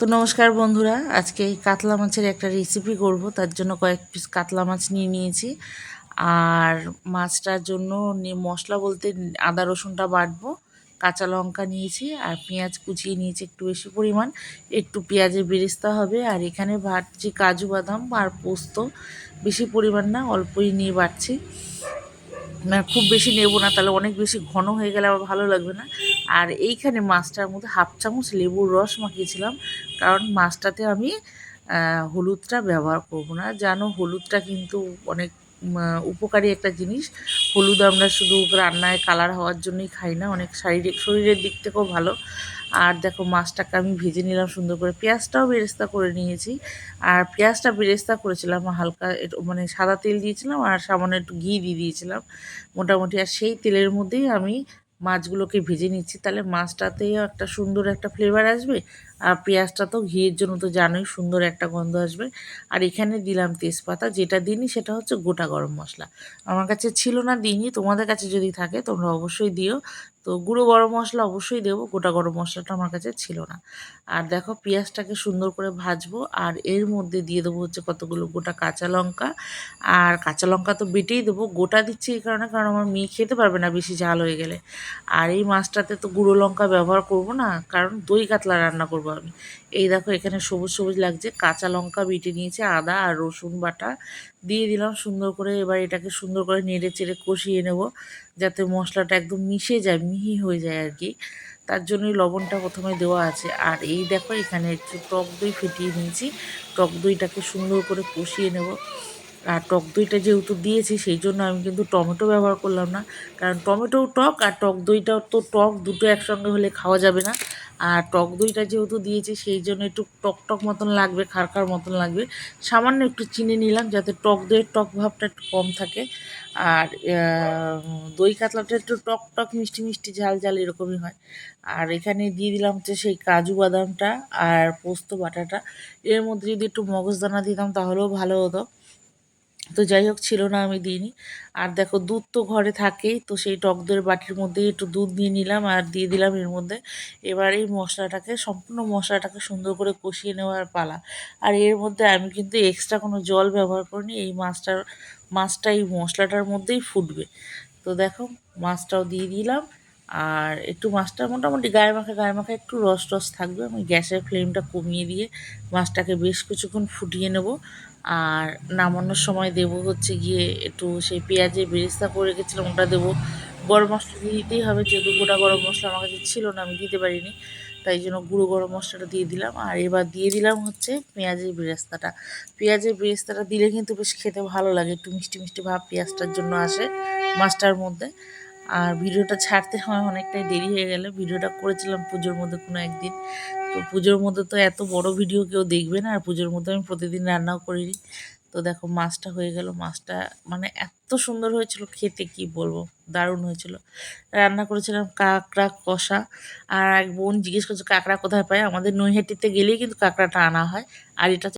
তো নমস্কার বন্ধুরা, আজকে কাতলা মাছের একটা রেসিপি করব, তার জন্য কয়েক পিস কাতলা মাছ নিয়ে নিয়েছি। আর মাছটার জন্য মশলা বলতে আদা, রসুনটা বাটবো, কাঁচা লঙ্কা নিয়েছি, আর পেঁয়াজ কুচিয়ে নিয়েছি একটু বেশি পরিমাণ। একটু পেঁয়াজের বেরেস্তা হবে, আর এখানে বাটছি কাজু বাদাম আর পোস্ত। বেশি পরিমাণ না, অল্পই নিয়ে বাটছি। মানে খুব বেশি নেব না, তাহলে অনেক বেশি ঘন হয়ে গেলে আবার ভালো লাগবে না। আর এইখানে মাছটার মধ্যে হাফ চামচ লেবুর রস মাখিয়েছিলাম, কারণ মাছটাতে আমি হলুদটা ব্যবহার করব না। জানো, হলুদটা কিন্তু অনেক উপকারী একটা জিনিস। হলুদ আমরা শুধু রান্নায় কালার হওয়ার জন্যই খাই না, অনেক শারীরিক, শরীরের দিক থেকেও ভালো। আর দেখো মাছটাকে আমি ভেজে নিলাম সুন্দর করে। পেঁয়াজটাও বেরেস্তা করে নিয়েছি। আর পেঁয়াজটা বেরেস্তা করেছিলাম, হালকা মানে সাদা তেল দিয়েছিলাম আর সামান্য একটু ঘি দিয়ে দিয়েছিলাম। মোটামুটি আর সেই তেলের মধ্যেই আমি মাছগুলোকে ভেজে নিচ্ছি। তাহলে মাছটাতেও একটা সুন্দর একটা ফ্লেভার আসবে। আর পেঁয়াজটা তো ঘিয়ের জন্য তো জানোই, সুন্দর একটা গন্ধ আসবে। আর এখানে দিলাম তেজপাতা, যেটা দিনই সেটা হচ্ছে গোটা গরম মশলা। আমার কাছে ছিল না দিনই তোমাদের কাছে যদি থাকে তোমরা অবশ্যই দিও। তো গুঁড়ো গরম মশলা অবশ্যই দেবো, গোটা গরম মশলাটা আমার কাছে ছিল না। আর দেখো পেঁয়াজটাকে সুন্দর করে ভাজবো, আর এর মধ্যে দিয়ে দেবো হচ্ছে কতগুলো গোটা কাঁচা লঙ্কা। আর কাঁচা লঙ্কা তো বেটেই দেবো, গোটা দিচ্ছি এই কারণে, কারণ আমার মেয়ে খেতে পারবে না বেশি ঝাল হয়ে গেলে। আর এই মাছটাতে তো গুঁড়ো লঙ্কা ব্যবহার করব না, কারণ দই কাতলা রান্না করব আমি এই দেখো, এখানে সবুজ সবুজ লাগছে, কাঁচা লঙ্কা বেটে নিয়েছে, আদা আর রসুন বাটা দিয়ে দিলাম সুন্দর করে। এবার এটাকে সুন্দর করে নেড়ে চেড়ে কষিয়ে নেব, যাতে মশলাটা একদম মিশে যায়, মিহি হয়ে যায় আর কি। তার জন্যই লবণটা প্রথমে দেওয়া আছে। আর এই দেখো, এখানে একটু টক দই ফেটিয়ে নিয়েছি। টক দইটাকে সুন্দর করে কষিয়ে নেব। আর টক দইটা যেহেতু দিয়েছি, সেই জন্য আমি কিন্তু টমেটো ব্যবহার করলাম না। কারণ টমেটোও টক আর টক দইটাও তো টক দুটো একসঙ্গে হলে খাওয়া যাবে না। আর টক দইটা যেহেতু দিয়েছি, সেই জন্য একটু টক টক মতন লাগবে খারখার মতন লাগবে। সামান্য একটু চিনি নিলাম যাতে টক দইয়ের টক ভাবটা একটু কম থাকে। আর দই কাতলাটা একটু টক টক মিষ্টি মিষ্টি ঝাল ঝাল এরকমই হয়। আর এখানে দিয়ে দিলাম হচ্ছে সেই কাজু বাদামটা আর পোস্ত বাটাটা। এর মধ্যে যদি একটু মগজদানা দিতাম তাহলেও ভালো হতো। তো যাই হোক ছিল না আমি দিইনি। আর দেখো, দুধ তো ঘরে থাকেই, তো সেই টক দইয়ের বাটির মধ্যে একটু দুধ দিয়ে নিলাম আর দিয়ে দিলাম এর মধ্যে। এবার এই মশলাটাকে, সম্পূর্ণ মশলাটাকে সুন্দর করে কষিয়ে নেওয়ার পালা। আর এর মধ্যে আমি কিন্তু এক্সট্রা কোনো জল ব্যবহার করিনি, এই মাছটার, মাছটা এই মশলাটার মধ্যেই ফুটবে। তো দেখো, মাছটাও দিয়ে দিলাম। আর একটু মাছটা মোটামুটি গায়ে মাখা গায়ে মাখা একটু রস টস থাকবে। আমি গ্যাসের ফ্লেমটা কমিয়ে দিয়ে মাছটাকে বেশ কিছুক্ষণ ফুটিয়ে নেব। আর নামানোর সময় দেব হচ্ছে গিয়ে একটু সেই পেঁয়াজের বেরেস্তা করে রেখেছিলাম, ওটা দেবো। গরম মশলা দিয়ে দিতেই হবে, যেহেতু গোটা গরম মশলা আমার কাছে ছিল না, আমি দিতে পারিনি। তাই জন্য গুঁড়ো গরম মশলাটা দিয়ে দিলাম। আর এবার দিয়ে দিলাম হচ্ছে পেঁয়াজের বেরেস্তাটা। পেঁয়াজের বেরেস্তাটা দিলে কিন্তু বেশ খেতে ভালো লাগে, একটু মিষ্টি মিষ্টি ভাব পেঁয়াজটার জন্য আসে মাছটার মধ্যে। আর ভিডিওটা ছাড়তে হয় অনেকটাই দেরি হয়ে গেল। ভিডিওটা করেছিলাম পুজোর মধ্যে কোনো একদিন। তো পুজোর মধ্যে তো এত বড় ভিডিও কেউ দেখবে না, আর পুজোর মধ্যে আমি প্রতিদিন রান্নাও করিনি। তো দেখো মাছটা হয়ে গেল। মাছটা মানে এত সুন্দর হয়েছিল, খেতে কি বলব, দারুণ হয়েছিল। রান্না করেছিলাম কাঁকড়া কষা। আর এক বোন জিজ্ঞেস করছে, কাঁকড়া কোথায় পায়? আমাদের নৈহাটিতে গেলেই কিন্তু কাঁকড়াটা আনা হয়। আর এটা